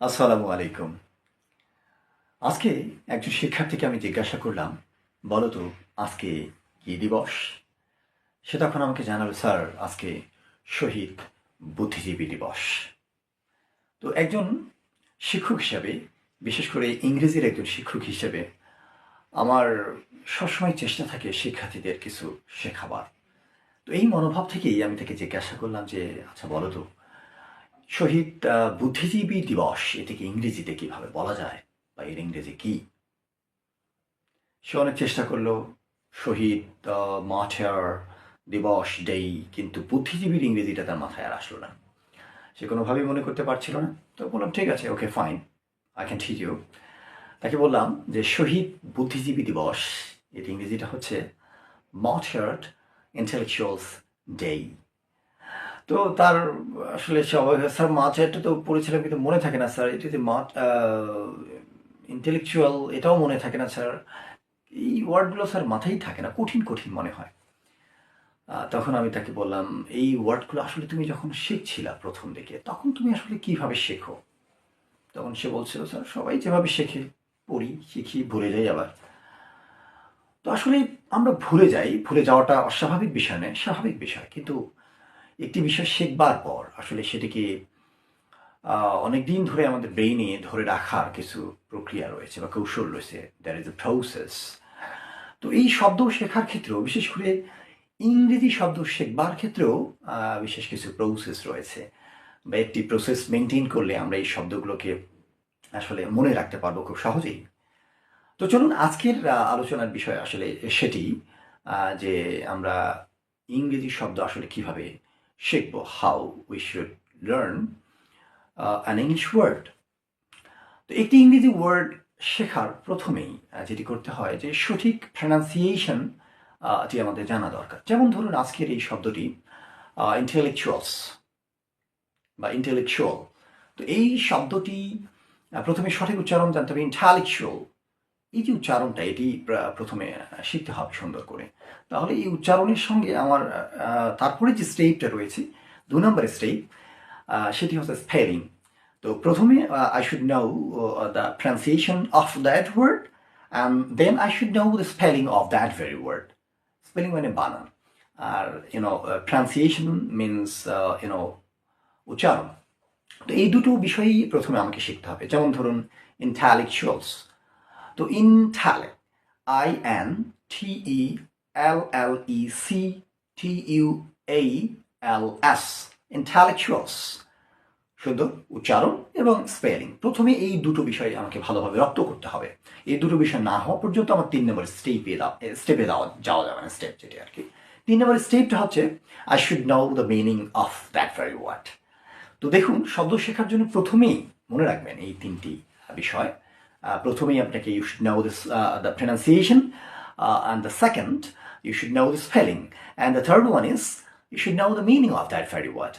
আসসালামু আলাইকুম। আজকে একজন শিক্ষার্থীকে আমি জিজ্ঞাসা করলাম, বলো তো, আজকে কি দিবস? সে তখন আমাকে জানালো, স্যার, আজকে শহীদ বুদ্ধিজীবী দিবস। তো একজন শিক্ষক হিসাবে, বিশেষ করে ইংরেজির একজন শিক্ষক হিসেবে, আমার সবসময় চেষ্টা থাকে শিক্ষার্থীদের কিছু শেখাবার। তো এই মনোভাব থেকেই আমি তাকে জিজ্ঞাসা করলাম যে আচ্ছা বলো তো শহীদ বুদ্ধিজীবী দিবস, এটিকে ইংরেজিতে কীভাবে বলা যায় বা এর ইংরেজি কি? সে অনেক চেষ্টা করল, শহীদ মার্টার দিবস ডেই কিন্তু বুদ্ধিজীবীর ইংরেজিটা তার মাথায় আর আসলো না। সে কোনোভাবেই মনে করতে পারছিল না। তো বললাম, ঠিক আছে ওকে ফাইন আই ক্যান ঠিক ইউ তাকে বললাম যে, শহীদ বুদ্ধিজীবী দিবস, এর ইংরেজিটা হচ্ছে মার্টার্ড ইন্টেলেকচুয়ালস ডেই তো তার, আসলে স্যার, মাছ এটা তো পড়েছিলাম কিন্তু মনে থাকে না, স্যার। এটা যে মাছ ইন্টেলেকচুয়াল এটাও মনে থাকে না, স্যার। এই ওয়ার্ডগুলো, স্যার, মাথায় থাকে না, কঠিন কঠিন মনে হয়। তখন আমি তাকে বললাম, এই ওয়ার্ডগুলো আসলে তুমি যখন শিখছিলা প্রথম দিকে, তখন তুমি আসলে কীভাবে শেখো? তখন সে বলছিল, স্যার, সবাই যেভাবে শেখে, পড়ি, শিখি, ভুলে যাই আবার। তো আসলে আমরা ভুলে যাই, ভুলে যাওয়াটা অস্বাভাবিক বিষয় নয়, স্বাভাবিক বিষয়। কিন্তু একটি বিষয় শেখবার পর, আসলে সেটিকে অনেক দিন ধরে আমাদের ব্রেইনে ধরে রাখার কিছু প্রক্রিয়া রয়েছে বা কৌশল রয়েছে। দ্যার ইজ এ প্রসেস তো এই শব্দ শেখার ক্ষেত্রেও, বিশেষ করে ইংরেজি শব্দ শেখবার ক্ষেত্রেও বিশেষ কিছু প্রসেস রয়েছে। বা একটি প্রসেস মেনটেন করলে আমরা এই শব্দগুলোকে আসলে মনে রাখতে পারব খুব সহজেই। তো চলুন আজকের আলোচনার বিষয় আসলে সেটি যে আমরা ইংরেজি শব্দ আসলে কীভাবে শিখব how we should learn an English word তো একটি ইংরেজি ওয়ার্ড শেখার প্রথমেই যেটি করতে হয় যে সঠিক প্রনাউন্সিয়েশন টি আমাদের জানা দরকার। যেমন ধরুন আজকের এই শব্দটি ইন্টেলেকচুয়ালস বা ইন্টেলেকচুয়াল তো এই শব্দটি প্রথমে সঠিক উচ্চারণ জানতে হবে ইন্টালেকচুয়াল এই যে উচ্চারণটা, এটি প্রথমে শিখতে হবে সুন্দর করে। তাহলে এই উচ্চারণের সঙ্গে আমার তারপরে যে স্টেপটা রয়েছে, দু নম্বর স্টেপ সেটি হচ্ছে স্পেলিং তো প্রথমে I should know the pronunciation of that word and then I should know the spelling of that very word spelling মানে বানান। আর you know pronunciation means you know উচ্চারণ। তো এই দুটো বিষয়ই প্রথমে আমাকে শিখতে হবে। যেমন ধরুন ইন্টালেকচুয়ালস তো intellect I N T E L L E C T U A L S intellectuals শুধু উচ্চারণ এবং স্পেলিং প্রথমে এই দুটো বিষয় আমাকে ভালোভাবে রপ্ত করতে হবে। এই দুটো বিষয় না হওয়া পর্যন্ত আমার তিন নম্বর স্টেপে স্টেপে যাওয়া যাওয়া যাবে না স্টেপ যেটি আর কি। তিন নম্বর স্টেপটা হচ্ছে I should know the meaning of that very word তো দেখুন, শব্দ শেখার জন্য প্রথমেই মনে রাখবেন এই তিনটি বিষয়। প্রথমেই আপনাকে you should know this the pronunciation and the second you should know the spelling and the third one is you should know the meaning of that very word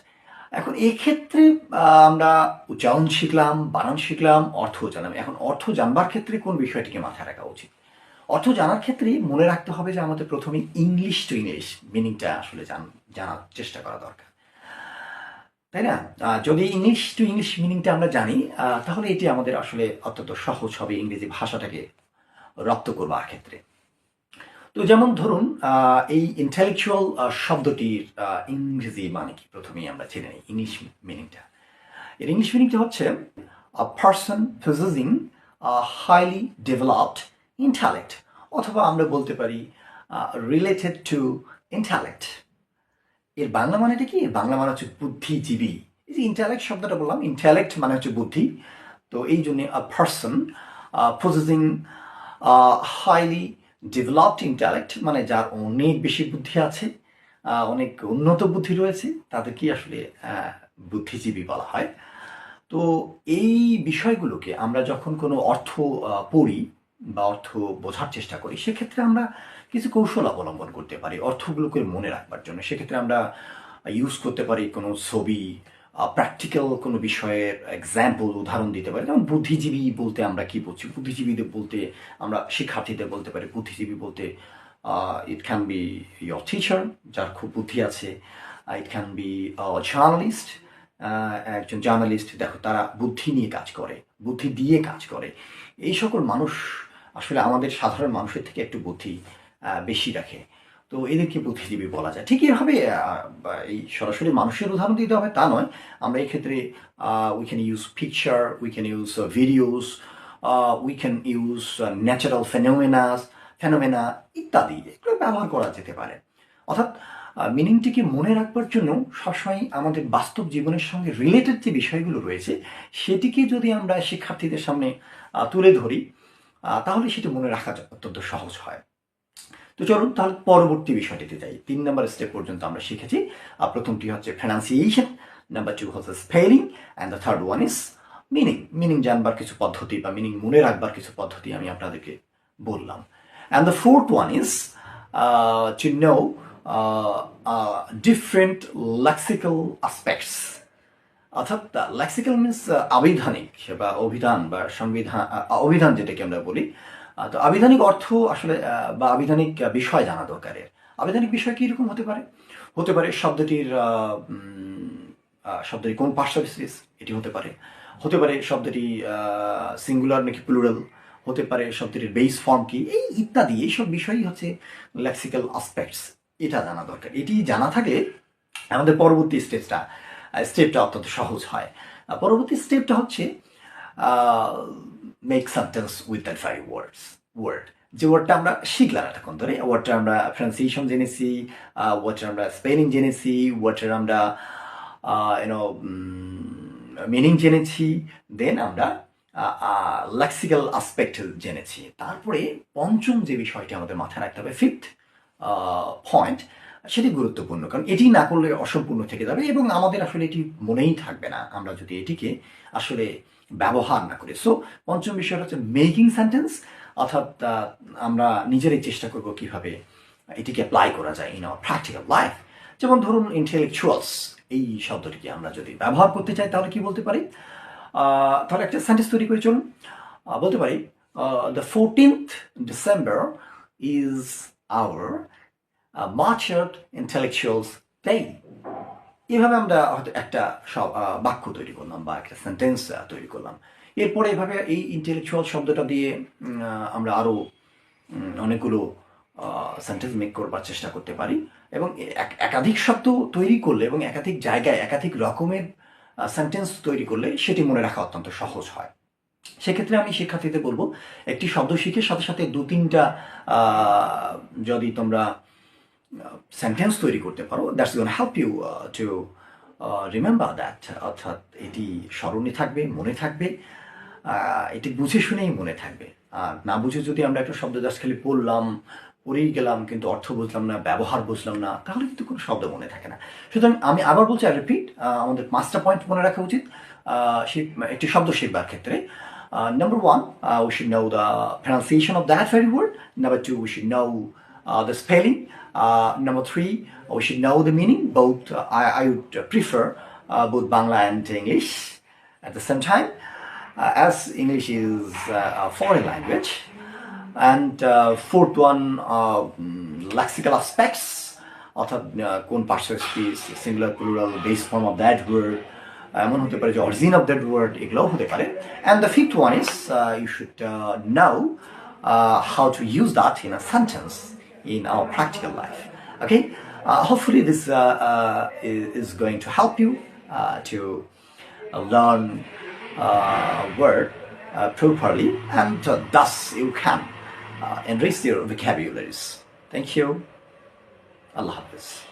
এখন এক্ষেত্রে আহ, আমরা উচ্চারণ শিখলাম বানান শিখলাম অর্থ জানলাম। এখন অর্থ জানবার ক্ষেত্রে কোন বিষয়টিকে মাথায় রাখা উচিত? অর্থ জানার ক্ষেত্রে মনে রাখতে হবে যে আমাদের প্রথমে ইংলিশ টু ইংলিশ মিনিংটা আসলে জান- জানার চেষ্টা করা দরকার। তাই না? যদি ইংলিশ টু ইংলিশ মিনিংটা আমরা জানি তাহলে এটি আমাদের আসলে অত্যন্ত সহজ হবে ইংরেজি ভাষাটাকে রপ্ত করবার ক্ষেত্রে। তো যেমন ধরুন এই ইন্টেলেকচুয়াল শব্দটির ইংরেজি মানে কি? প্রথমেই আমরা জেনে নিই ইংলিশ মিনিংটা এর ইংলিশ মিনিংটা হচ্ছে a person possessing highly developed intellect অথবা আমরা বলতে পারি রিলেটেড টু ইন্টালেক্ট এর বাংলা মানেটা কি? বাংলা মানে হচ্ছে বুদ্ধিজীবী। এই যে ইন্টালেক্ট শব্দটা বললাম ইন্টালেক্ট মানে হচ্ছে বুদ্ধি। তো এই জন্য a person possessing highly developed intellect মানে যার অনেক বেশি বুদ্ধি আছে অনেক উন্নত বুদ্ধি রয়েছে তাদেরকে আসলে বুদ্ধিজীবী বলা হয়। তো এই বিষয়গুলোকে আমরা যখন কোনো অর্থ পড়ি বা অর্থ বোঝার চেষ্টা করি, সেক্ষেত্রে আমরা কিছু কৌশল অবলম্বন করতে পারি, অর্থগুলোকে মনে রাখবার জন্য। সেক্ষেত্রে আমরা ইউজ করতে পারি কোনো ছবি প্র্যাকটিক্যাল কোনো বিষয়ের এক্সাম্পল উদাহরণ দিতে পারি। যেমন বুদ্ধিজীবী বলতে আমরা কি বলছি বুদ্ধিজীবীদের বলতে আমরা শিক্ষার্থীদের বলতে পারি, বুদ্ধিজীবী বলতে it can be your teacher যার খুব বুদ্ধি আছে। ইট ক্যান বি জার্নালিস্ট একজন জার্নালিস্ট দেখো, তারা বুদ্ধি নিয়ে কাজ করে, বুদ্ধি দিয়ে কাজ করে। এই সকল মানুষ আসলে আমাদের সাধারণ মানুষের থেকে একটু বুদ্ধি বেশি রাখে। তো এদেরকে বুদ্ধিজীবী বলা যায়। ঠিক এভাবে এই সরাসরি মানুষের উদাহরণ দিতে হবে তা নয়। আমরা এই ক্ষেত্রে we can use picture we can use videos we can use natural phenomenas phenomena ইত্যাদি। এগুলো ব্যবহার করা যেতে পারে। অর্থাৎ মিনিংটিকে মনে রাখবার জন্য সবসময় আমাদের বাস্তব জীবনের সঙ্গে রিলেটেড যে বিষয়গুলো রয়েছে, সেটিকে যদি আমরা শিক্ষার্থীদের সামনে তুলে ধরি তাহলে সেটি মনে রাখা অত্যন্ত সহজ হয়। তো চলুন তাহলে পরবর্তী বিষয়টিতে যাই। তিন নম্বর স্টেপ পর্যন্ত আমরা শিখেছি। প্রথমটি হচ্ছে প্রনাউন্সিয়েশন নাম্বার টু হচ্ছে spelling and the third one is meaning meaning জানবার কিছু পদ্ধতি বা মিনিং মনে রাখবার কিছু পদ্ধতি আমি আপনাদেরকে বললাম। And the fourth one is to know different lexical aspects অর্থাৎ লেক্সিক্যাল মিনস আবিধানিক বা অভিধান বা সংবিধান অভিধান যেটাকে আমরা বলি। তো আবিধানিক অর্থ আসলে বা আবিধানিক বিষয় জানা দরকারের আবিধানিক বিষয় কী রকম হতে পারে? হতে পারে শব্দটির শব্দটির কোন পার্শ্ববিশেষ এটি হতে পারে। হতে পারে শব্দটি সিঙ্গুলার নাকি প্লুরাল হতে পারে শব্দটির বেস ফর্ম কি। এই ইত্যাদি, এইসব বিষয়ই হচ্ছে লেক্সিক্যাল আসপেক্টস এটা জানা দরকার। এটি জানা থাকে আমাদের পরবর্তী স্টেপটা স্টেপটা অত্যন্ত সহজ হয়। পরবর্তী স্টেপটা হচ্ছে make sentence with that five words word যে ওয়ার্ডটা আমরা শিখলাম এতক্ষণ ধরে ওয়ার্ডটা আমরা প্রনাউন্সিয়েশন জেনেছি ওয়ার্ডটা আমরা স্পেলিং জেনেছি ওয়ার্ডটার আমরা ইউনো মিনিং জেনেছি দেন আমরা লেক্সিক্যাল আসপেক্ট জেনেছি। তারপরে পঞ্চম যে বিষয়টি আমাদের মাথায় রাখতে হবে ফিফথ পয়েন্ট সেটি গুরুত্বপূর্ণ, কারণ এটি না করলে অসম্পূর্ণ থেকে যাবে এবং আমাদের আসলে এটি মনেই থাকবে না। আমরা যদি এটিকে আসলে ব্যবহার না করি। সো পঞ্চম বিষয়টা হচ্ছে মেকিং সেন্টেন্স অর্থাৎ আমরা নিজেরাই চেষ্টা করব কীভাবে এটিকে অ্যাপ্লাই করা যায় ইন আওয়ার প্র্যাকটিক্যাল লাইফ যেমন ধরুন ইন্টেলেকচুয়ালস এই শব্দটিকে আমরা যদি ব্যবহার করতে চাই, তাহলে কি বলতে পারি? তাহলে একটা সেন্টেন্স তৈরি করে, চলুন। বলতে পারি the fourteenth December is our martyred intellectuals day এভাবে আমরা হয়তো একটা বাক্য তৈরি করলাম বা একটা সেন্টেন্স তৈরি করলাম। এরপরে এভাবে এই ইন্টেলেকচুয়াল শব্দটা দিয়ে আমরা আরও অনেকগুলো সেন্টেন্স মেক করবার চেষ্টা করতে পারি। এবং একাধিক শব্দ তৈরি করলে এবং একাধিক জায়গায় একাধিক রকমের সেন্টেন্স তৈরি করলে সেটি মনে রাখা অত্যন্ত সহজ হয়। সেক্ষেত্রে আমি শিক্ষার্থীদের বলব, একটি শব্দ শিখে সাথে সাথে দু তিনটা যদি তোমরা সেন্টেন্স তৈরি করতে পারো that's gonna help you to remember that অর্থাৎ এটি স্মরণে থাকবে, মনে থাকবে এটি বুঝে শুনেই মনে থাকবে। আর না বুঝে যদি আমরা একটা শব্দ জাস্ট খালি পড়লাম, পড়েই গেলাম, কিন্তু অর্থ বুঝলাম না, ব্যবহার বুঝলাম না, তাহলে কিন্তু কোনো শব্দ মনে থাকে না। সুতরাং আমি আবার বলছি আই রিপিট আমাদের পাঁচটা পয়েন্ট মনে রাখা উচিত একটি শব্দ শিখবার ক্ষেত্রে। Number one we should know the pronunciation of that very word number two we should know uh, the spelling. Uh, number three, we should know the meaning. Both uh, I, I would prefer uh, both Bangla and English at the same time, uh, as English is uh, a foreign language. And uh, fourth one, uh, mm, lexical aspects. অর্থাৎ আহ, কোন perspective singular plural base form of that word এমন হতে পারে যে origin of that word এগুলোও হতে পারে and the fifth one is you should know how to use that in a sentence in our practical life. Okay, uh, hopefully this uh, uh, is, going to help you uh, to learn uh, word properly, and thus you can enrich your vocabularies. Thank you. Allah Hafiz.